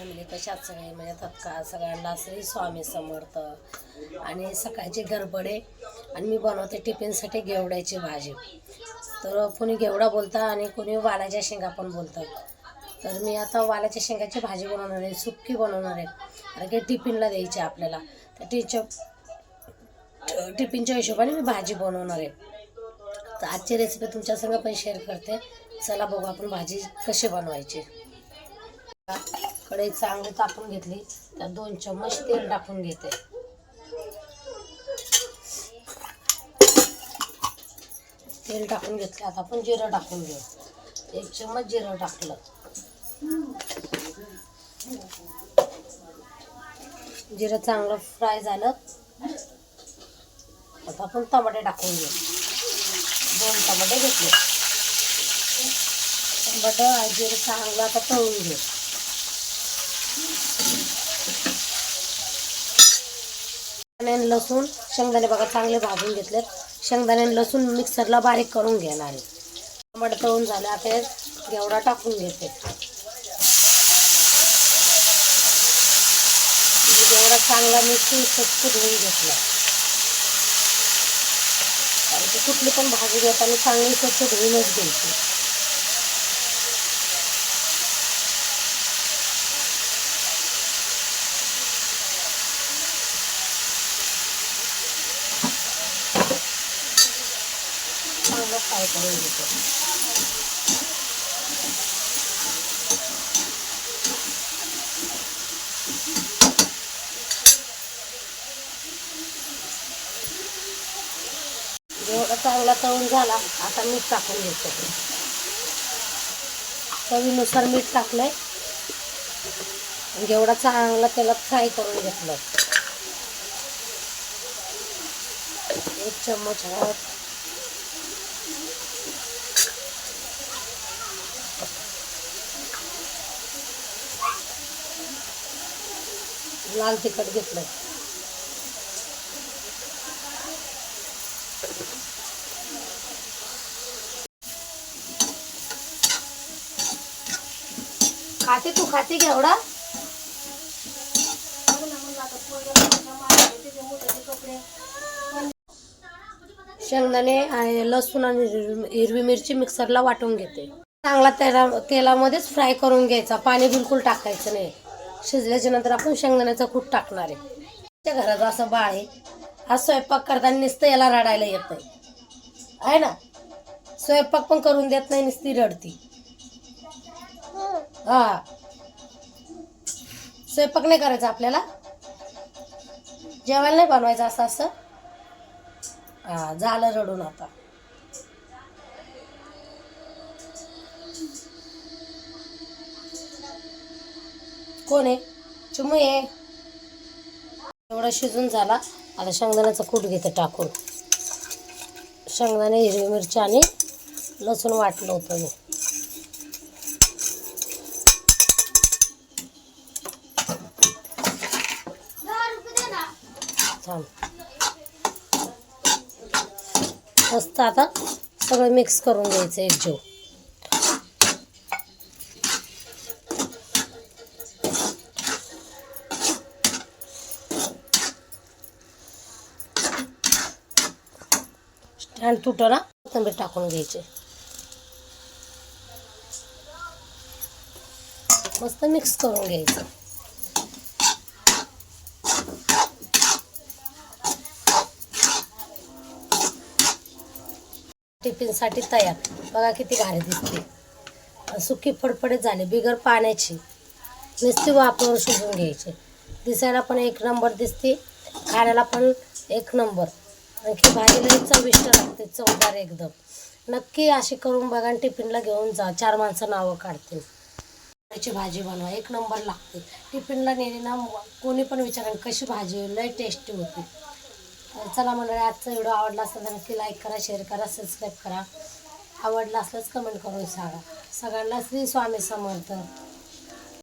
Family कशात सगळे? म्हणजे का सगळ्यांना श्री स्वामी समर्थ. आणि सकाळची गरबडे आणि मी बनवते टिफिनसाठी घेवड्याची भाजी. तर कोणी घेवडा बोलता आणि कोणी वालाच्या शेंगा पण बोलतं. तर मी आता वालाच्या शेंगाची भाजी बनवणार आहे सुक्की बनवणार आहे. कारण की टिफिनला द्यायची आहे आपल्याला. तर टीचर टिफिनच्या हिशोबाने मी भाजी बनवणार आहे. तर आजची रेसिपी तुमच्यासंग पण शेअर करते. चला बघू आपण भाजी कशी बनवायची. कढई चांगली तापून घेतली. त्यात दोन चम्मच तेल टाकून घेते. तेल टाकून घेतले. आता आपण जिरं टाकून घेऊ. एक चम्मच जिरं टाकलं. जिरं चांगलं फ्राय झालं. आता आपण टमाटे टाकून घेऊ. दोन टमाटे घेतले. टमाटे जिरं चांगलं आता तळून घेऊ. शेंगदाणे लसूण. शेंगदाणे बघा चांगले भाजून घेतलेत. शेंगदाणे लसूण मिक्सरला बारीक करून घेणार आहे. टमाटे तळून झाले आता घेवडा टाकून घेते. मी चांगला मिक्सून स्वच्छ धुवून घेतला. कुठली पण भाजी घेताना चांगली स्वच्छ धुवूनच घ्यायची. चांगलं फ्राय करून घेतो जेवढा चांगला तळून झाला आता मीठ टाकून घेतो. चवीनुसार मीठ टाकलंय. जेवढा चांगला त्याला फ्राय करून घेतलं एक चम्मच हळद लाल तिखट घेतलं खाते तू खाते घेवडा शेंगदाणे आणि लसूण आणि हिरवी मिरची मिक्सरला वाटून घेते. चांगला तेला तेलामध्येच फ्राय करून घ्यायचा. पाणी बिलकुल टाकायचं नाही. शिजल्याच्या नंतर आपण शेंगदाण्याचा कूट टाकणार आहे. त्या घरात असं बाळ आहे. हा स्वयंपाक करताना नुसतं याला रडायला येत आहे ना? स्वयंपाक पण करून देत नाही नुसती रडती. हा. स्वयंपाक नाही करायचा आपल्याला? जेवायला नाही बनवायचं असं असं? हा झालं रडून आता. कोण आहे? चिमू आहे एवढा शिजून झाला. आता शेंगदाण्याचा कूट घेते टाकून. शेंगदाणे हिरवी मिरची आणि लसूण वाटलं होतं मी. थांब. मस्त आता सगळं मिक्स करून घ्यायचं एक जीव. छान तुटं कोथिंबीर टाकून घ्यायचे. मस्त मिक्स करून घ्यायचं. टिफिनसाठी तयार. बघा किती भारी दिसते. सुकी फडफडीत झाले बिगर पाण्याची. नुसती वापरून शिजून घ्यायचे. दिसायला पण एक नंबर दिसते खाण्याला पण एक नंबर. आणखी भाजीलाही चविष्ट लागते चवदार एकदम. नक्की अशी करून बघा आणि टिफिनला घेऊन जा चार माणसं नावं काढतील. त्याची भाजी बनवा एक नंबर लागते. टिफिनला नेली ना कोणी पण विचारा कशी भाजी लय टेस्टी होती. चला मंडळी आजचा व्हिडिओ आवडला असेल तर नक्की लाईक करा शेअर करा सबस्क्राईब करा. आवडला असल्यास कमेंट करून सांगा. सगळ्यांना श्री स्वामी समर्थ.